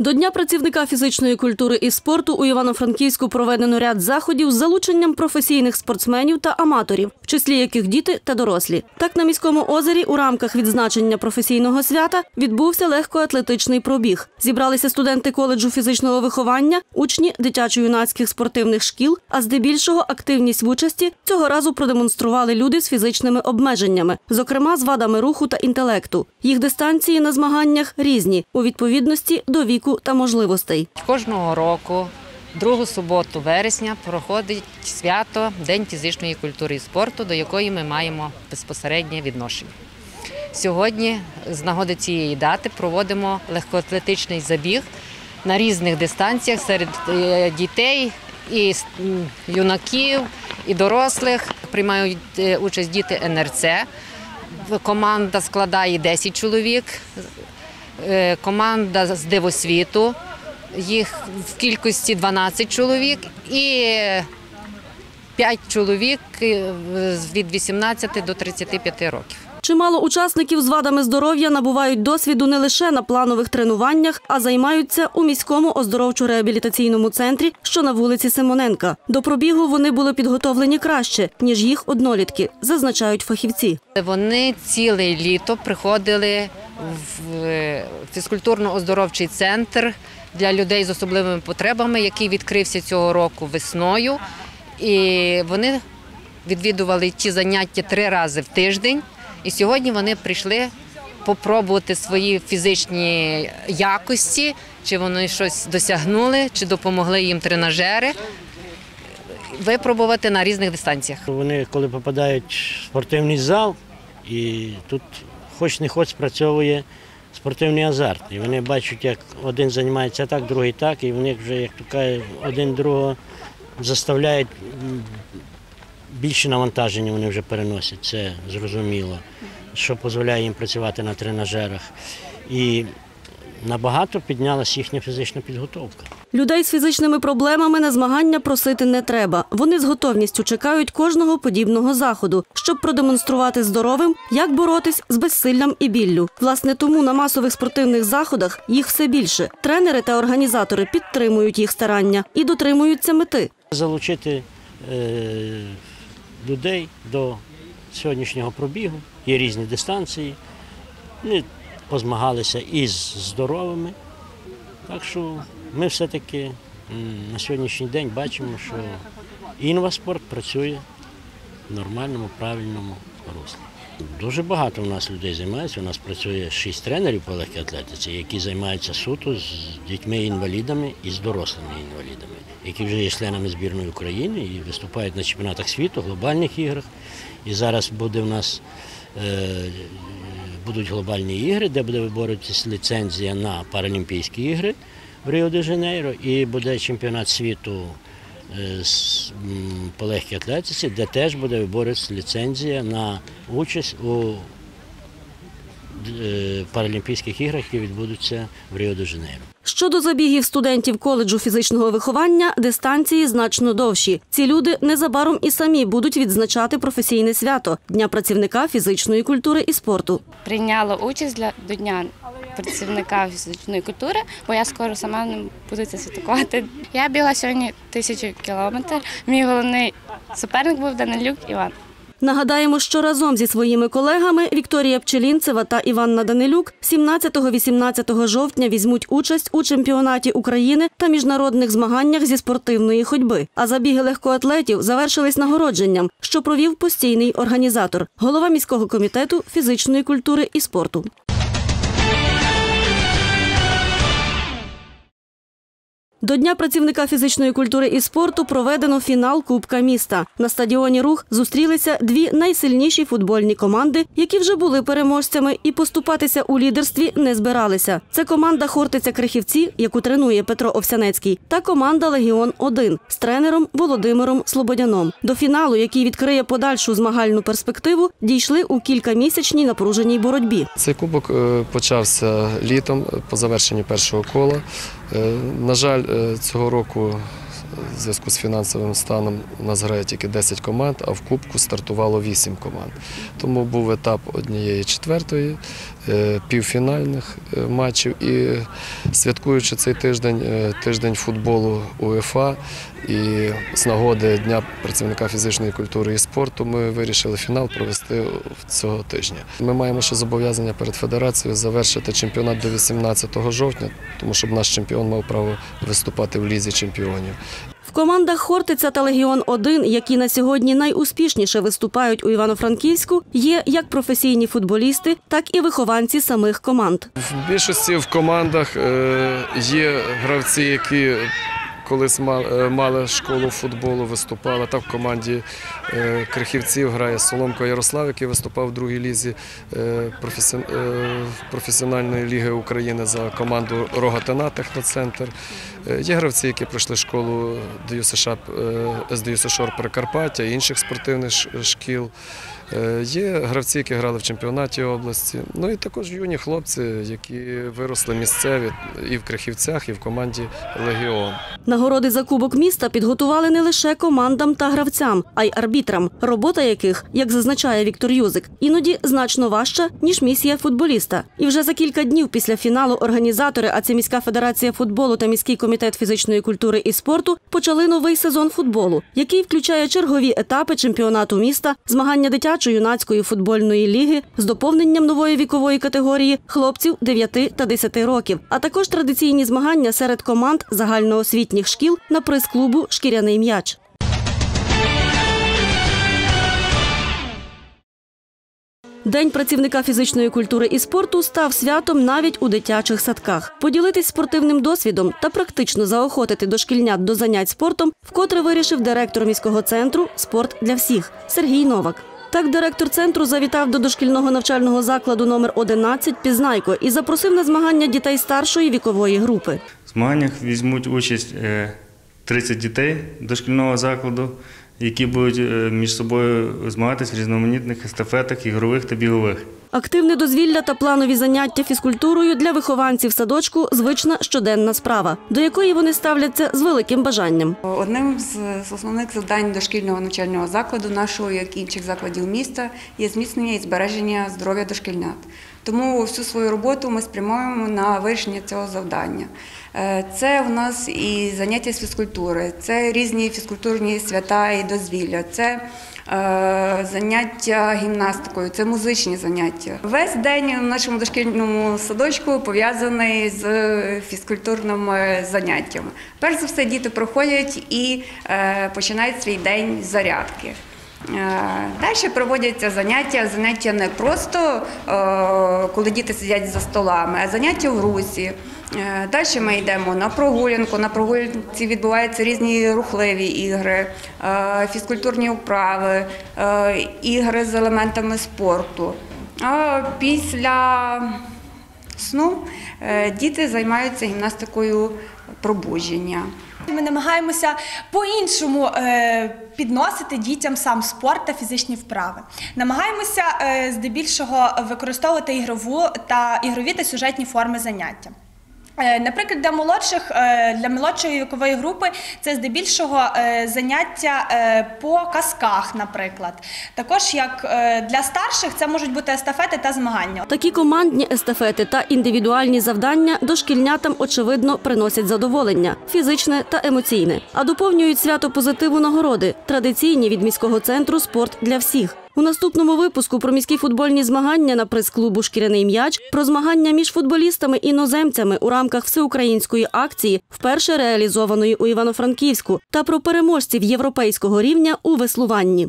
До Дня працівника фізичної культури і спорту у Івано-Франківську проведено ряд заходів з залученням професійних спортсменів та аматорів, в числі яких діти та дорослі. Так на міському озері у рамках відзначення професійного свята відбувся легкоатлетичний пробіг. Зібралися студенти коледжу фізичного виховання, учні дитячо-юнацьких спортивних шкіл, а здебільшого активність в участі цього разу продемонстрували люди з фізичними обмеженнями, зокрема з вадами руху та інтелекту. Їх дистанції на змаганнях різні у відповідності до віку та можливостей. Кожного року, другу суботу вересня, проходить свято День фізичної культури і спорту, до якої ми маємо безпосереднє відношення. Сьогодні, з нагоди цієї дати, проводимо легкоатлетичний забіг на різних дистанціях серед е, дітей і юнаків, і дорослих. Приймають е, участь діти НРЦ. Команда складає 10 чоловік. Е, команда з дивосвіту. Їх в кількості 12 чоловік і 5 чоловік е, від 18 до 35 років. Чимало учасників з вадами здоров'я набувають досвіду не лише на планових тренуваннях, а займаються у міському оздоровчо-реабілітаційному центрі, що на вулиці Симоненка. До пробігу вони були підготовлені краще, ніж їх однолітки, зазначають фахівці. Вони ціле літо приходили в е, фізкультурно-оздоровчий центр для людей з особливими потребами, який відкрився цього року весною. І вони відвідували ті заняття три рази в тиждень. І сьогодні вони прийшли попробувати свої фізичні якості, чи вони щось досягнули, чи допомогли їм тренажери, випробувати на різних дистанціях. Вони коли попадають в спортивний зал, і тут хоч не хоч спрацьовує спортивний азарт. І вони бачать, як один займається так, другий так, і вони вже, як то кажуть, один другого заставляють більше навантаження вони вже переносять, це зрозуміло, що дозволяє їм працювати на тренажерах. І набагато піднялася їхня фізична підготовка. Людей з фізичними проблемами на змагання просити не треба. Вони з готовністю чекають кожного подібного заходу, щоб продемонструвати здоровим, як боротись з безсиллям і біллю. Власне, тому на масових спортивних заходах їх все більше. Тренери та організатори підтримують їх старання і дотримуються мети. Залучити е, людей до сьогоднішнього пробігу. Є різні дистанції. Позмагалися із здоровими. Так що ми все-таки на сьогоднішній день бачимо, що інваспорт працює в нормальному, правильному руслі. Дуже багато у нас людей займається. У нас працює шість тренерів по легкій атлетиці, які займаються суто з дітьми-інвалідами і з дорослими інвалідами, які вже є членами збірної України і виступають на чемпіонатах світу, глобальних іграх. І зараз буде у нас е, будуть глобальні ігри, де буде виборотися ліцензія на Паралімпійські ігри в Ріо-де-Жанейро, і буде чемпіонат світу е, по легкій атлетиці, де теж буде виборотися ліцензія на участь у Паралімпійських іграх, які відбудуться в Ріо-де-Жанейро. Щодо забігів студентів коледжу фізичного виховання, дистанції значно довші. Ці люди незабаром і самі будуть відзначати професійне свято Дня працівника фізичної культури і спорту. прийняла участь для до дня працівника фізичної культури, бо я скоро сама не буду це святкувати. Я бігла сьогодні тисячу кілометрів. Мій головний суперник був Данилюк Іван. Нагадаємо, що разом зі своїми колегами Вікторія Пчелінцева та Іванна Данилюк 17-18 жовтня візьмуть участь у чемпіонаті України та міжнародних змаганнях зі спортивної ходьби. А забіги легкоатлетів завершились нагородженням, що провів постійний організатор, голова міського комітету фізичної культури і спорту. До Дня працівника фізичної культури і спорту проведено фінал Кубка міста. На стадіоні Рух зустрілися дві найсильніші футбольні команди, які вже були переможцями і поступатися у лідерстві не збиралися. Це команда Хортиця Крихівці, яку тренує Петро Овсянецький, та команда Легіон 1 з тренером Володимиром Слободяном. До фіналу, який відкриє подальшу змагальну перспективу, дійшли у кількамісячній напруженій боротьбі. Цей кубок е, почався літом по завершенню першого кола. Е, На жаль, е, цього року в зв'язку з фінансовим станом у нас грає тільки 10 команд, а в кубку стартувало 8 команд. Тому був етап однієї четвертої півфінальних е, матчів. І святкуючи цей тиждень, е, тиждень футболу УЄФА, і з нагоди Дня працівника фізичної культури і спорту ми вирішили фінал провести цього тижня. Ми маємо ще зобов'язання перед федерацією завершити чемпіонат до 18 жовтня, тому щоб наш чемпіон мав право виступати в лізі чемпіонів. В командах Хортиця та Легіон 1 які на сьогодні найуспішніше виступають у Івано-Франківську, є як професійні футболісти, так і вихованці самих команд. В більшості в командах е, є гравці, які колись е, мали школу футболу, виступали. Так в команді е, крихівців грає Соломко Ярослав, який виступав в другій лізі е, професі- професіональної ліги України за команду Рогатина Техноцентр. Є гравці, які пройшли школу СДЮ США Прикарпаття і інших спортивних шкіл. Е, Є гравці, які грали в чемпіонаті області. Ну і також юні хлопці, які виросли місцеві і в Крихівцях, і в команді Легіон. Нагороди за кубок міста підготували не лише командам та гравцям, а й арбітрам, робота яких, як зазначає Віктор Юзик, іноді значно важча ніж місія футболіста. І вже за кілька днів після фіналу організатори, а це міська федерація футболу та міський комітет фізичної культури і спорту, почали новий сезон футболу, який включає чергові етапи чемпіонату міста, змагання дитячо-юнацької футбольної ліги з доповненням нової вікової категорії хлопців 9 та 10 років, а також традиційні змагання серед команд загальноосвітніх шкіл на прес-клубу Шкіряний м'яч. День працівника фізичної культури і спорту став святом навіть у дитячих садках. Поділитись спортивним досвідом та практично заохотити дошкільнят до занять спортом, вкотре вирішив директор міського центру Спорт для всіх Сергій Новак. Так, директор центру завітав до дошкільного навчального закладу номер 11 Пізнайко і запросив на змагання дітей старшої вікової групи. В змаганнях візьмуть участь е, 30 дітей дошкільного закладу, які будуть е, між собою змагатись в різноманітних естафетах, ігрових та бігових. Активне дозвілля та планові заняття фізкультурою для вихованців садочку звична щоденна справа, до якої вони ставляться з великим бажанням. Одним з основних завдань дошкільного навчального закладу, нашого як інших закладів міста, є зміцнення і збереження здоров'я дошкільнят. Тому всю свою роботу ми спрямуємо на вирішення цього завдання. Е, Це у нас і заняття з фізкультури, це різні фізкультурні свята і дозвілля, це е, заняття гімнастикою, це музичні заняття. Весь день у нашому дошкільному садочку пов'язаний з фізкультурними заняттями. Перш за все, діти проходять і е, починають свій день зарядки. Далі проводяться заняття. Заняття не просто е, коли діти сидять за столами, а заняття в русі. Далі ми йдемо на прогулянку. На прогулянці відбуваються різні рухливі ігри, е, фізкультурні вправи, е, ігри з елементами спорту. Після сну е, діти займаються гімнастикою пробудження. Ми намагаємося по-іншому е, підносити дітям сам спорт та фізичні вправи. Намагаємося е, здебільшого використовувати ігрову та ігрові та сюжетні форми заняття. Е, Наприклад, для молодших, е, для молодшої вікової групи це здебільшого е, заняття по казках, наприклад. Також як для старших це можуть бути естафети та змагання. Такі командні естафети та індивідуальні завдання дошкільнятам очевидно приносять задоволення фізичне та емоційне, а доповнюють свято позитиву нагороди, традиційні від міського центру спорт для всіх. У наступному випуску про міські футбольні змагання на прес-клубу Шкіряний м'яч, про змагання між футболістами-іноземцями у рамках всеукраїнської акції, вперше реалізованої у Івано-Франківську, та про переможців європейського рівня у веслуванні.